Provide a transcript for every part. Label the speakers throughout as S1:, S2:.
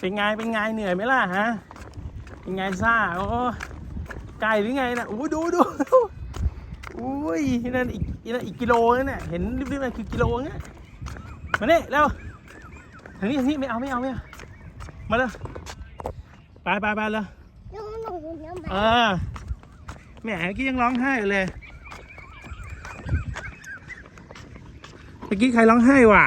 S1: เป็นไง เป็นไง เหนื่อยไหมล่ะฮะ เป็นไงซ่า โอ้ ไกลหรือไงนะอู้ดูดูดูอุ้ยนั่นอีกนั่นอีกกิโลนั่นน่ะเห็นริบๆนั่นคือกิโลเนี่ยมาเนี่ยเร็วทางนี้ทางนี้ไม่เอาไม่เอาไม่เอา มาเลยไปไปไปเลย
S2: น้องหนูน้อง
S1: เออแหมเมื่อกี้ยังร้องไห้อยู่เลย เมื่อกี้ใครร้องไห้วะ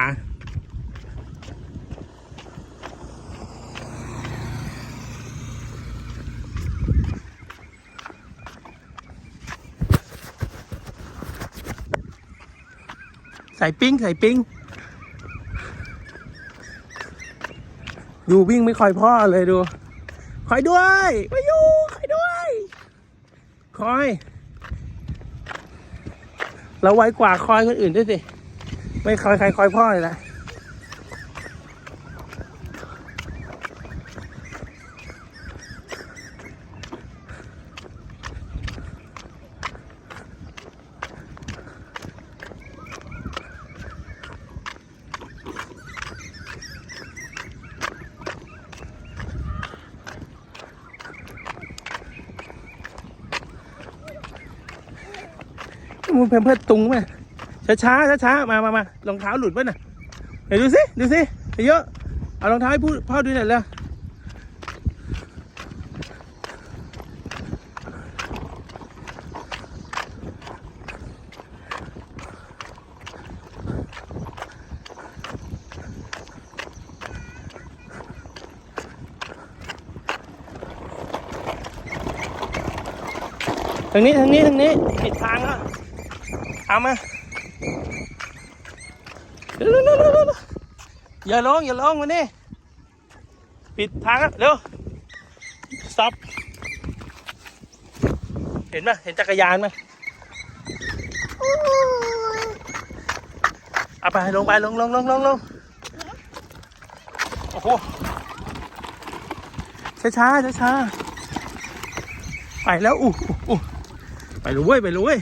S1: ใส่ปิ้งใส่ปิ้งดูวิ่งไม่คอยพ่อเลยดู คอยด้วยมาอยู่คอยด้วย คอย เราไวกว่าคอยคนอื่นด้วยสิ ไม่คอยใครคอยพ่อเลยนะ มึงเพมเพิดตุงไหมช้าช้าช้าช้ามา มามารองเท้าหลุดป่ะน่ะเดี๋ยวดูสิดูสิเยอะเอารองเท้าให้พูดพ่อดูหน่อยเลยทางนี้ทางนี้ทางนี้ปิดทางแล้ว เอามาเร็วเร็วเร็วเร็วเร็วอย่าลงอย่าลงมานี่ปิดทางแล้วเร็ว stop เห็นไหมเห็นจักรยานไหมเอาไปลงไปลงลงลงลงลงโอ้โหช้าช้าช้าช้าๆไปแล้วอู้อู้อู้ไปเลยเว้ยไปเลยเว้ย